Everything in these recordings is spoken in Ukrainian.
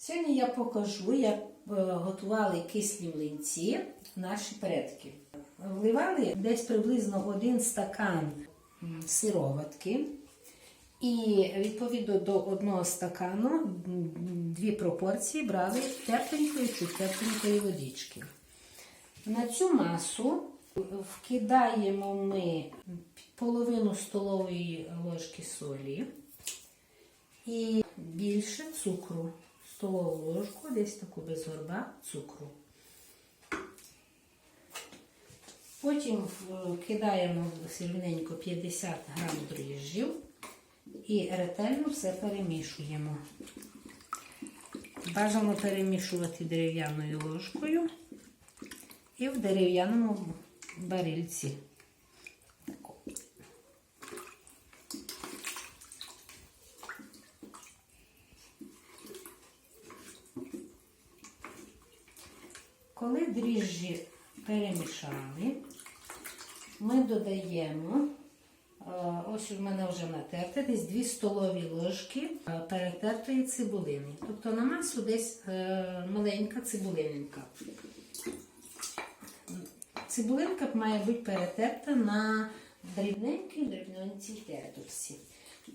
Сьогодні я покажу, як е, готували кислі млинці наші предки. Вливали десь приблизно один стакан сироватки. І відповідно до одного стакану дві пропорції брали тепленької чи тепленької водички. На цю масу вкидаємо ми половину столової ложки солі і більше цукру. Столову ложку, десь таку без горба цукру. Потім кидаємо сильненько 50 грам дріжджів і ретельно все перемішуємо. Бажано перемішувати дерев'яною ложкою і в дерев'яному барильці. Коли дріжджі перемішали, ми додаємо, е, ось у мене вже натерте, десь 2 столові ложки е, перетертої цибулини. Тобто на масу десь е, маленька цибулинка. Цибулинка має бути перетерта на дрібненькій дрібненькій тертості.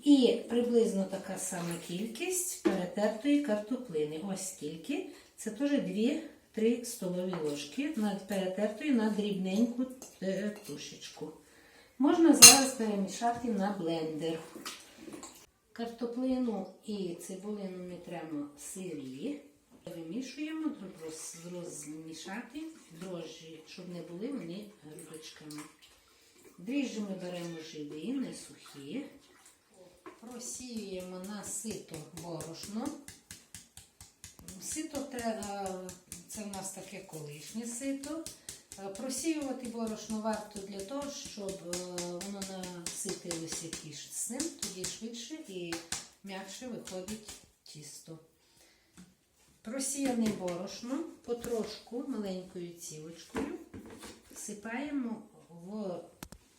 І приблизно така сама кількість перетертої картоплини. Ось стільки. Це теж 2-3 столові ложки перетертої на дрібненьку тушечку. Можна зараз перемішати на блендер. Картоплину і цибулину ми тремо сирі. Вимішуємо, роз- розмішати дрожжі, щоб не були вони грудочками. Дріжджі ми беремо живі, не сухі. Просіюємо на сито борошно. Сито треба, це в нас таке колишнє сито. Е, Просіювати борошно варто для того, щоб е, воно наситилося кишцем, тоді швидше і м'якше виходить тісто. Просіяне борошно потрошку маленькою цівочкою всипаємо в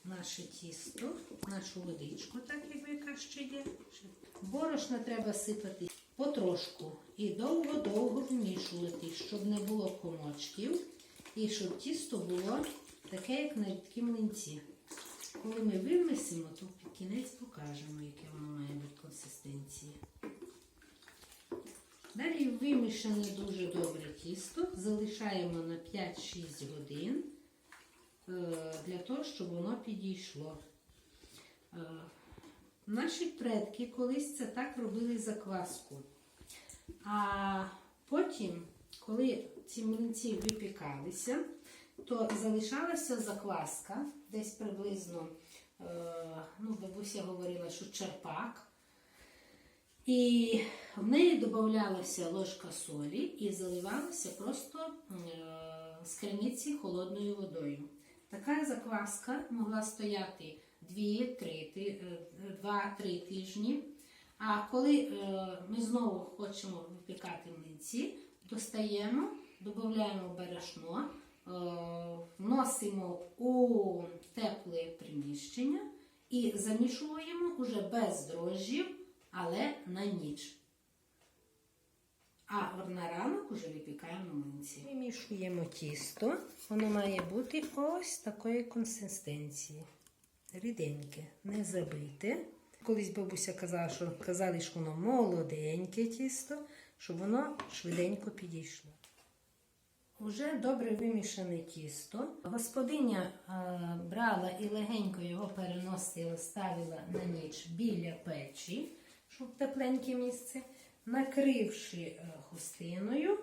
наше тісто, нашу водичку, так як яка ще є. Борошно треба сипати потрошку і довго-довго вмішувати, щоб не було комочків і щоб тісто було таке, як на рідкі млинці. Коли ми вимісимо, то під кінець покажемо, яке воно має бути консистенції. Далі вимішане дуже добре тісто залишаємо на 5-6 годин е, для того, щоб воно підійшло. Наші предки колись це так робили закваску. А потім, коли ці млинці випікалися, то залишалася закваска, десь приблизно, е, ну, бабуся говорила, що черпак. І в неї додавалася ложка солі і заливалася просто е, з холодною водою. Така закваска могла стояти 2-3 тижні. А коли е, ми знову хочемо випікати млинці, достаємо, додаємо борошно, е, вносимо у тепле приміщення і замішуємо уже без дрожжів, але на ніч. А на ранок уже випікаємо млинці. Вимішуємо тісто. Воно має бути ось такої консистенції. Ріденьке, не забите. Колись бабуся казала, що казали, що воно молоденьке тісто, щоб воно швиденько підійшло. Уже добре вимішане тісто. Господиня е, брала і легенько його переносила, ставила на ніч біля печі, щоб тепленьке місце, накривши е, хустиною,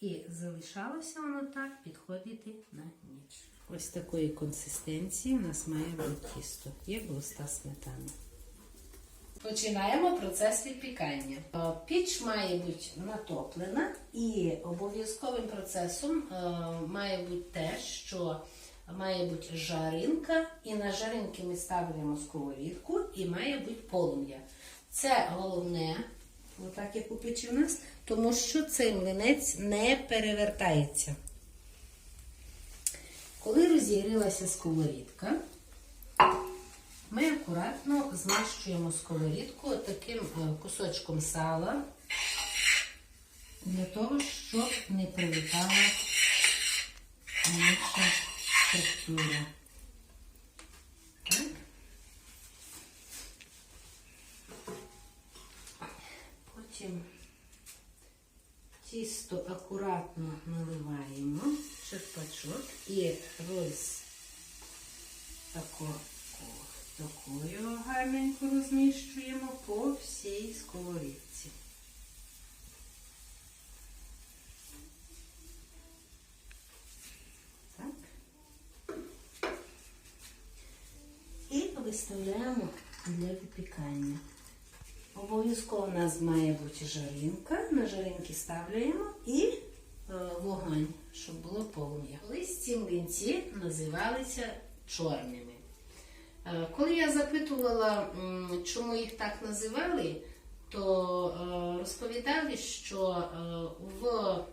і залишалося воно так підходити на ніч. Ось такої консистенції у нас має бути тісто, як густа сметана. Починаємо процес випікання. Е, Піч має бути натоплена і обов'язковим процесом е, має бути те, що має бути жаринка, і на жаринки ми ставимо сковорідку і має бути полум'я. Це головне, отак як у печі у нас, тому що цей млинець не перевертається. Коли розігрілася сковорідка, ми акуратно змащуємо сковорідку таким е, кусочком сала для того, щоб не прилипала наша структура. Так. Потім тісто акуратно наливаємо черпачок і роз такою гарненько розміщуємо по всій сковорідці. Так. І виставляємо для випікання. Обов'язково у нас має бути жаринка. На жаринки ставляємо і вогонь, щоб було полум'я. Колись ці млинці називалися чорними. Е, Коли я запитувала, чому їх так називали, то е, розповідали, що е, в е,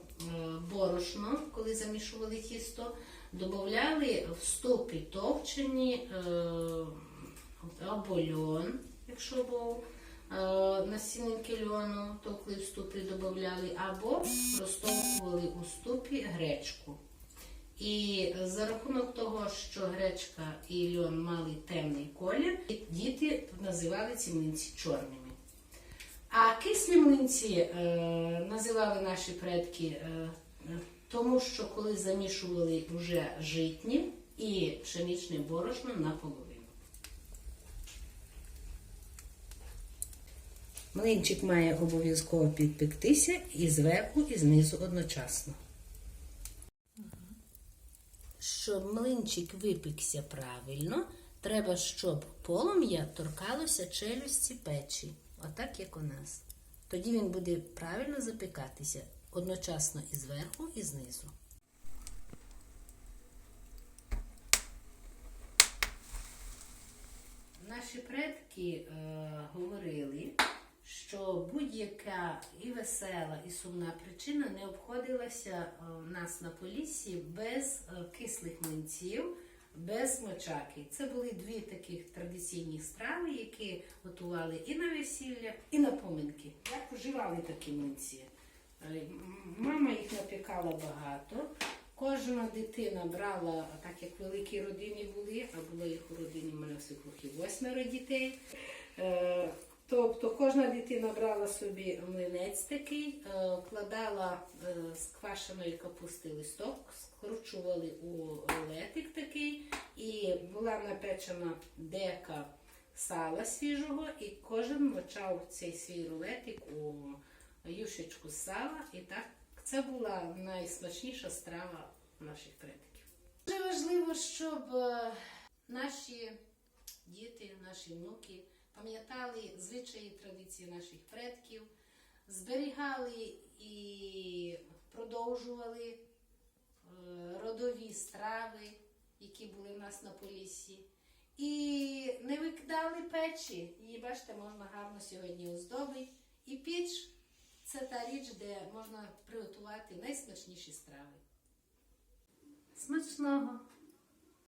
борошно, коли замішували тісто, додавали в ступі товчені е, або льон, якщо був е, насінинки льону, товкли в ступі додавали, або розтовкували у ступі гречку. І за рахунок того, що гречка і льон мали темний колір, діти називали ці млинці чорними. А кислі млинці е, називали наші предки е, тому, що коли замішували вже житні і пшеничне борошно наполовину. Млинчик має обов'язково підпектися і зверху, і знизу одночасно. Щоб млинчик випікся правильно, треба, щоб полум'я торкалося челюсті печі, отак як у нас. Тоді він буде правильно запікатися одночасно і зверху, і знизу. Наші предки е, говорили, що будь-яка і весела, і сумна причина не обходилася е, нас на поліссі без е, кислих млинців, без мочаки. Це були дві таких традиційні страви, які готували і на весілля, і на поминки. Як вживали такі млинці? Е, Мама їх напікала багато. Кожна дитина брала, так як великі родини були, а було їх у родині в мене всіх восьмеро дітей. Е, Тобто кожна дитина брала собі млинець такий, е, вкладала е, з квашеної капусти листок, скручували у рулетик такий, і була напечена дека сала свіжого, і кожен мочав цей свій рулетик у юшечку сала, і так це була найсмачніша страва наших предків. Дуже важливо, щоб е, наші діти, наші внуки пам'ятали звичаї традиції наших предків, зберігали і продовжували е, родові страви, які були в нас на поліссі. І не викидали печі. Її, бачите, можна гарно сьогодні оздобити. І піч це та річ, де можна приготувати найсмачніші страви. Смачного!